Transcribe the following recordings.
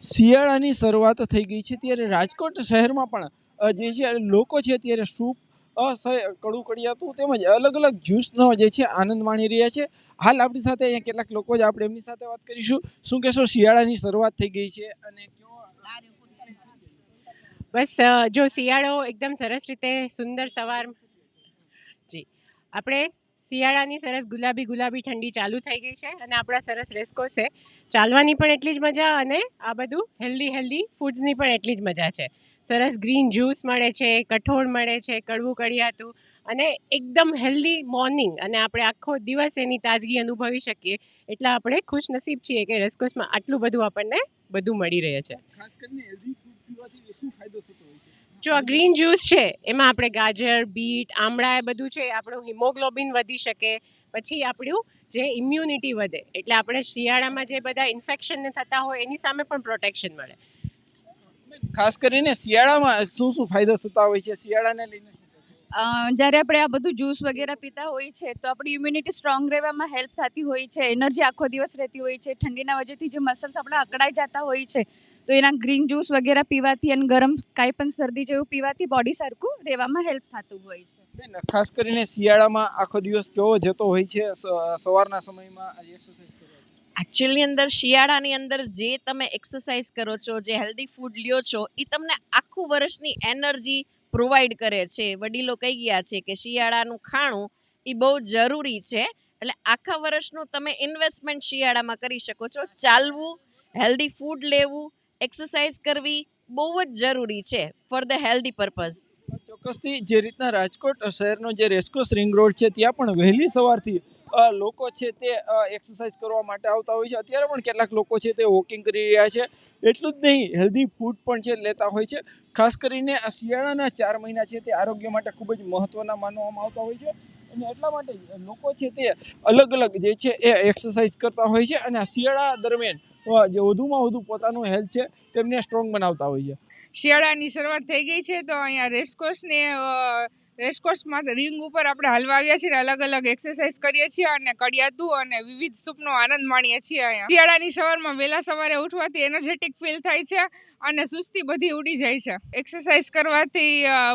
શિયાળાની શરૂઆત થઈ ગઈ છે. ત્યારે રાજકોટ શહેરમાં પણ જે છે, લોકો છે ત્યારે સૂપ અસહ્ય કડું કડિયાતું તેમજ અલગ અલગ જ્યુસનો જે છે, આનંદ માણી રહ્યા છે. હાલ આપણી સાથે અહીંયા કેટલાક લોકો જ આપણે એમની સાથે વાત કરીશું. શું કહેશો, શિયાળાની શરૂઆત થઈ ગઈ છે અને બસ જો શિયાળો એકદમ સરસ રીતે સુંદર સવાર, જી, આપણે શિયાળાની સરસ ગુલાબી ગુલાબી ઠંડી ચાલુ થઈ ગઈ છે અને આપણા સરસ રેસકોર્સે ચાલવાની પણ એટલી જ મજા અને આ બધું હેલ્ધી હેલ્ધી ફૂડ્સની પણ એટલી જ મજા છે. સરસ ગ્રીન જ્યુસ મળે છે, કઠોળ મળે છે, કડવું કડિયાતું અને એકદમ હેલ્ધી મોર્નિંગ અને આપણે આખો દિવસ એની તાજગી અનુભવી શકીએ એટલે આપણે ખુશનસીબ છીએ કે રેસકોર્સમાં આટલું બધું આપણને બધું મળી રહે છે. ખાસ કરીને હેલ્ધી ફૂડ પીવાથી શું ફાયદો થતો હોય છે જો આ ગ્રીન જ્યુસ છે, એમાં આપણે ગાજર, બીટ, આમળા એ બધું છે આપણું હિમોગ્લોબિન વધી શકે, પછી આપણું જે ઇમ્યુનિટી વધે. એટલે આપણે શિયાળામાં જે બધા ઇન્ફેક્શન થતા હોય, એની સામે પણ પ્રોટેક્શન મળે. ખાસ કરીને શિયાળામાં શું શું ફાયદા થતા હોય છે? શિયાળાને લઈને જ્યારે આપણે આ બધું જ્યુસ વગેરે પીતા હોઈએ છે તો આપણી ઇમ્યુનિટી સ્ટ્રોંગ રહેવામાં હેલ્પ થતી હોય છે એનર્જી આખો દિવસ રહેતી હોય છે ઠંડીના વજેથી જે મસલ્સ આપણા અકળાઈ જતા હોય છે તો એના ગ્રીન જ્યુસ વગેરે પીવાથી અને ગરમ કાંઈ પણ શરદી જેવું પીવાથી બોડી સરખું રહેવામાં હેલ્પ થતું હોય છે. ખાસ કરીને શિયાળામાં આખો દિવસ કેવો જતો હોય છે સવારના સમયમાં એક્સરસાઇઝ એકચ્યુઅલી અંદર શિયાળાની અંદર જે તમે એક્સરસાઇઝ કરો છો જે હેલ્ધી ફૂડ લ્યો છો એ તમને આખું વર્ષની એનર્જી પ્રોવાઈડ કરે છે, વડીલો કહી ગયા છે કે શિયાળાનું ખાણું એ બહુ જરૂરી છે. એટલે આખા વર્ષનું તમે ઇન્વેસ્ટમેન્ટ શિયાળામાં કરી શકો છો. ચાલવું હેલ્ધી ફૂડ લેવું એક્સરસાઇઝ કરવી બહુ જ જરૂરી છે ફોર ધ હેલ્ધી પર્પઝ ચોક્કસથી જે રીતના રાજકોટ શહેરનો જે રેસ્કોસ રિંગ રોડ છે, ત્યાં પણ વહેલી સવારથી લોકો છે તે એક્સરસાઇઝ કરવા માટે આવતા હોય છે. અત્યારે પણ કેટલાક લોકો છે તે વોકિંગ કરી રહ્યા છે. એટલું જ નહીં હેલ્ધી ફૂડ પણ છે, લેતા હોય છે. ખાસ કરીને આ શિયાળાના ચાર મહિના છે તે આરોગ્ય માટે ખૂબ જ મહત્ત્વના માનવામાં આવતા હોય છે. અને એટલા માટે લોકો છે તે અલગ અલગ જે છે એ એક્સરસાઇઝ કરતા હોય છે અને આ શિયાળા દરમિયાન જે વધુમાં વધુ પોતાનું હેલ્થ છે તેમને સ્ટ્રોંગ બનાવતા હોય છે. શિયાળાની શરૂઆત થઈ ગઈ છે તો અહીંયા રેસકોર્સને રેસકોર્સમાં રિંગ ઉપર આપણે હાલવા આવ્યા છીએ અલગ અલગ એક્સરસાઇઝ કરીએ છીએ અને કડિયાતું અને વિવિધ સૂપનો આનંદ માણીએ છીએ અહીંયા. શિયાળાની સવારમાં વહેલા સવારે ઉઠવાથી એનર્જેટિક ફીલ થાય છે અને સુસ્તી બધી ઉડી જાય છે. એક્સરસાઇઝ કરવાથી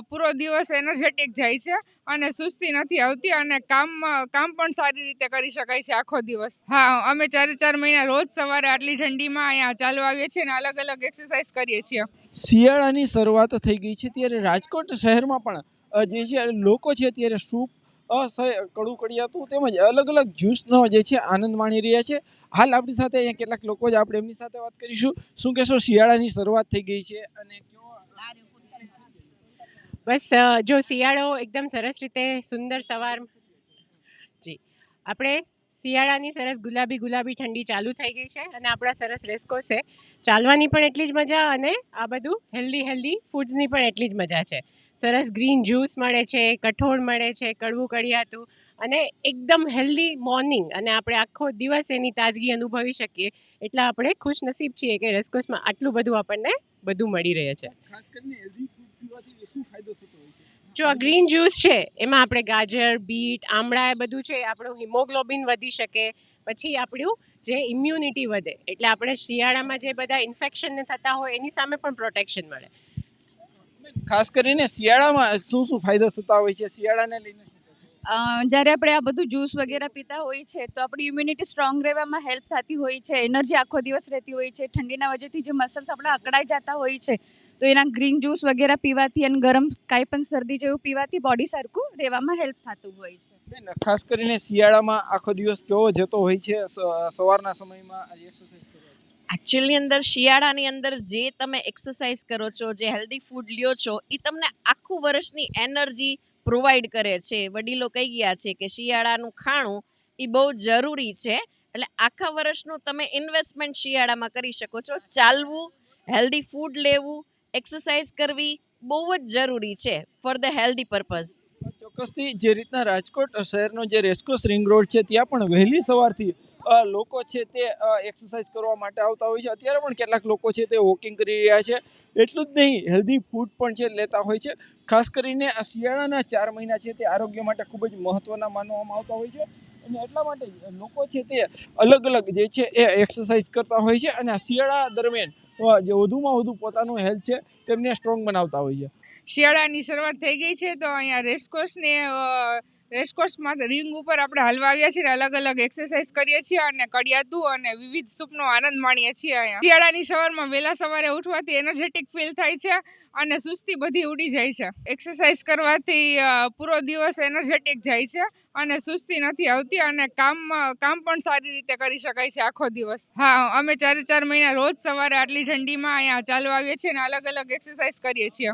પૂરો દિવસ એનર્જેટિક જાય છે અને સુસ્તી નથી આવતી અને કામ કામ પણ સારી રીતે કરી શકાય છે આખો દિવસ. હા, અમે ચારે ચાર મહિના રોજ સવારે આટલી ઠંડીમાં અહીંયા ચાલવા આવીએ છીએ અને અલગ અલગ એક્સરસાઇઝ કરીએ છીએ. શિયાળાની શરૂઆત થઈ ગઈ છે ત્યારે રાજકોટ શહેરમાં પણ જે છે, લોકો છે અત્યારે સૂપ કડું કડિયાતું તેમજ અલગ અલગ જ્યુસનો જે છે, આનંદ માણી રહ્યા છે. હાલ આપણી સાથે અહીંયા કેટલાક લોકો જ આપણે એમની સાથે વાત કરીશું. શું કહેશો, શિયાળાની શરૂઆત થઈ ગઈ છે અને બસ જો શિયાળો એકદમ સરસ રીતે સુંદર સવાર જી. આપણે શિયાળાની સરસ ગુલાબી ગુલાબી ઠંડી ચાલુ થઈ ગઈ છે અને આપણા સરસ રેસકોર્સે ચાલવાની પણ એટલી જ મજા અને આ બધું હેલ્ધી હેલ્ધી ફૂડ્સની પણ એટલી જ મજા છે. સરસ ગ્રીન જ્યુસ મળે છે, કઠોળ મળે છે, કડવું કડિયાતું અને એકદમ હેલ્ધી મોર્નિંગ અને આપણે આખો દિવસ એની તાજગી અનુભવી શકીએ એટલે આપણે ખુશનસીબ છીએ કે રેસકોર્સમાં આટલું બધું આપણને બધું મળી રહે છે. ખાસ કરીને હેલ્ધી ફૂડ પીવાથી શું ફાયદો થતો હોય? છે જો આ ગ્રીન જ્યુસ છે, એમાં આપણે ગાજર, બીટ, આમળા એ બધું છે, આપણું હિમોગ્લોબિન વધી શકે, પછી આપણું જે ઇમ્યુનિટી વધે, એટલે આપણે શિયાળામાં જે બધા ઇન્ફેક્શન થતા હોય, એની સામે પણ પ્રોટેક્શન મળે. ખાસ કરીને શિયાળામાં શું શું ફાયદા થતા હોય છે? શિયાળાને લઈને જ્યારે આપણે આ બધું જ્યુસ વગેરે પીતા હોઈએ છે તો આપણી ઇમ્યુનિટી સ્ટ્રોંગ રહેવામાં હેલ્પ થતી હોય છે એનર્જી આખો દિવસ રહેતી હોય છે ઠંડીના વજેથી જે મસલ્સ આપણા અકળાઈ જતા હોય છે તો એના ગ્રીન જ્યુસ વગેરે પીવાથી અને ગરમ કાંઈ પણ શરદી જેવું પીવાથી બોડી સરખું રહેવામાં હેલ્પ થતું હોય છે. ખાસ કરીને શિયાળામાં આખો દિવસ કેવો જતો હોય છે સવારના સમયમાં એક્સરસાઇઝ એકચ્યુઅલી અંદર શિયાળાની અંદર જે તમે એક્સરસાઇઝ કરો છો જે હેલ્ધી ફૂડ લ્યો છો એ તમને આખું વર્ષની એનર્જી પ્રોવાઈડ કરે છે, વડીલો કહી ગયા છે કે શિયાળાનું ખાણું એ બહુ જરૂરી છે. એટલે આખા વર્ષનું તમે ઇન્વેસ્ટમેન્ટ શિયાળામાં કરી શકો છો. ચાલવું હેલ્ધી ફૂડ લેવું એક્સરસાઇઝ કરવી બહુ જ જરૂરી છે ફોર ધ હેલ્ધી પર્પઝ ચોક્કસથી જે રીતના રાજકોટ શહેરનો જે રેસ્કોસ રિંગ રોડ છે, ત્યાં પણ વહેલી સવારથી લોકો છે તે એક્સરસાઇઝ કરવા માટે આવતા હોય છે. અત્યારે પણ કેટલાક લોકો છે તે વોકિંગ કરી રહ્યા છે. એટલું જ નહીં હેલ્ધી ફૂડ પણ છે, લેતા હોય છે. ખાસ કરીને આ શિયાળાના ચાર મહિના છે તે આરોગ્ય માટે ખૂબ જ મહત્ત્વના માનવામાં આવતા હોય છે. અને એટલા માટે લોકો છે તે અલગ અલગ જે છે એ એક્સરસાઇઝ કરતા હોય છે અને આ શિયાળા દરમિયાન જે વધુમાં વધુ પોતાનું હેલ્થ છે તેમને સ્ટ્રોંગ બનાવતા હોય છે. શિયાળાની શરૂઆત થઈ ગઈ છે તો અહીંયા રેસકોર્સને રેસકોર્સમાં રિંગ ઉપર આપણે હાલવા આવ્યા છીએ અલગ અલગ એક્સરસાઇઝ કરીએ છીએ અને કડિયાતું અને વિવિધ સૂપનો આનંદ માણીએ છીએ અહીંયા. શિયાળાની સવારમાં વહેલા સવારે ઉઠવાથી એનર્જેટિક ફીલ થાય છે અને સુસ્તી બધી ઉડી જાય છે. એક્સરસાઇઝ કરવાથી પૂરો દિવસ એનર્જેટિક જાય છે અને સુસ્તી નથી આવતી અને કામ કામ પણ સારી રીતે કરી શકાય છે આખો દિવસ. હા, અમે ચારે ચાર મહિના રોજ સવારે આટલી ઠંડીમાં અહીંયા ચાલવા આવીએ છીએ અને અલગ અલગ એક્સરસાઇઝ કરીએ છીએ.